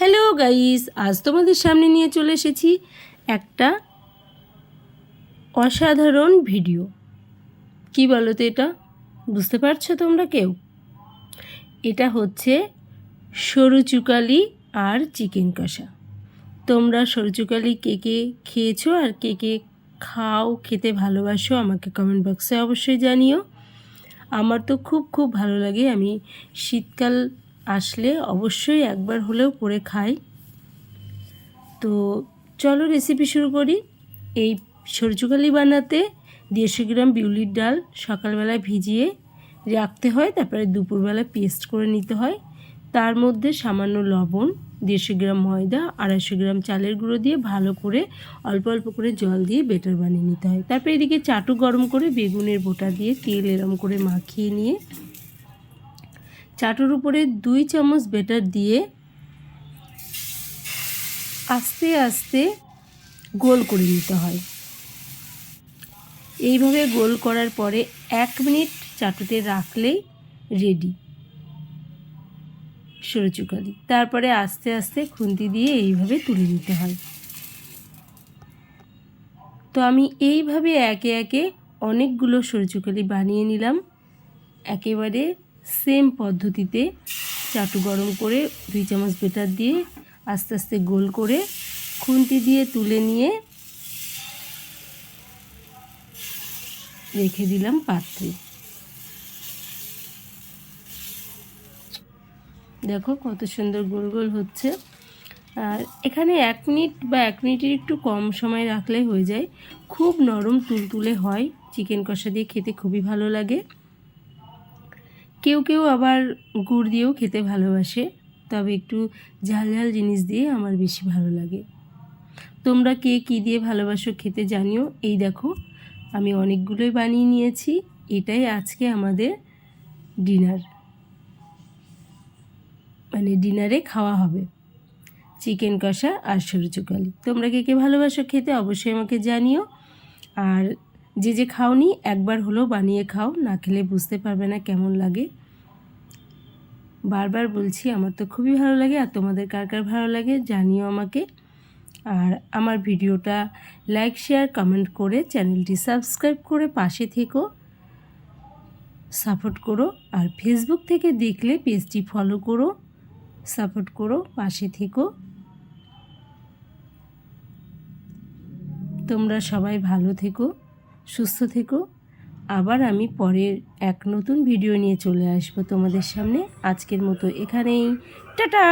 Hello guys, আজ তোমাদের সামনে নিয়ে চলে এসেছি একটা অসাধারণ ভিডিও। কি বলো তো এটা? বুঝতে পারছ তোমরা কেউ? এটা হচ্ছে সরু চুকালি আর চিকেন কষা। তোমরা সরু চুকালি কে কে খেয়েছো আর কে কে খাও, খেতে ভালোবাসো, আমাকে কমেন্ট বক্সে অবশ্যই জানিও। আমার তো খুব খুব ভালো লাগে। আমি শীতকাল আসলে অবশ্যই একবার হলেও করে খাই। তো চলো রেসিপি শুরু করি। এই সরচুকালি বানাতে দেড়শো গ্রাম বিউলির ডাল সকালবেলায় ভিজিয়ে রাখতে হয়, তারপরে দুপুরবেলা পেস্ট করে নিতে হয়। তার মধ্যে সামান্য লবণ, দেড়শো গ্রাম ময়দা, আড়াইশো গ্রাম চালের গুঁড়ো দিয়ে ভালো করে অল্প অল্প করে জল দিয়ে বেটার বানিয়ে নিতে হয়। তারপরে এদিকে চাটু গরম করে বেগুনের বোটা দিয়ে তেল এরম করে মাখিয়ে নিয়ে চাটুর উপরে দুই চামচ বেটার দিয়ে আস্তে আস্তে গোল করে নিতে হয়। এইভাবে গোল করার পরে এক মিনিট চাটুতে রাখলেই রেডি। সরচুকালি তারপরে আস্তে আস্তে খুন্তি দিয়ে এইভাবে তুলে নিতে হয়। তো আমি এইভাবে একে একে অনেকগুলো সরচুকালি বানিয়ে নিলাম। একেবারে সেম পদ্ধতিতে চাটু গরম করে দুই চামচ বেটার দিয়ে আস্তে আস্তে গোল করে খুন্তি দিয়ে তুলে নিয়ে রেখে দিলাম পাত্রে। দেখো কত সুন্দর গোল গোল হচ্ছে। আর এখানে এক মিনিট বা এক মিনিটের একটু কম সময় রাখলে হয়ে যায়। খুব নরম তুলতুলে হয়। চিকেন কষা দিয়ে খেতে খুবই ভালো লাগে। কেউ কেউ আবার গুড় দিয়েও খেতে ভালোবাসে, তবে একটু ঝাল ঝাল জিনিস দিয়ে আমার বেশি ভালো লাগে। তোমরা কে কী দিয়ে ভালোবাসো খেতে জানিও। এই দেখো, আমি অনেকগুলোই বানিয়ে নিয়েছি, এটাই আজকে আমাদের ডিনার। মানে ডিনারে খাওয়া হবে। চিকেন কষা আর সরু চুকালি তোমরা কে কে ভালোবাসো খেতে অবশ্যই আমাকে জানিও। আর যে যে খাওনি, একবার হলেও বানিয়ে খাও, না খেলে বুঝতে পারবে না কেমন লাগে। বারবার বলছি, আমার তো খুবই ভালো লাগে আর তোমাদের কার কার ভালো লাগে জানিও আমাকে। আর আমার ভিডিওটা লাইক, শেয়ার, কমেন্ট করে চ্যানেলটি সাবস্ক্রাইব করে পাশে থেকো। সাপোর্ট করো আর ফেসবুক থেকে দেখলে পেজটি ফলো করো, সাপোর্ট করো, পাশে থেকো। তোমরা সবাই ভালো থেকো। সুস্থ থেকো। আবার আমি পরের এক নতুন ভিডিও নিয়ে চলে আসব তোমাদের সামনে। আজকের মতো এখানেই। টাটা!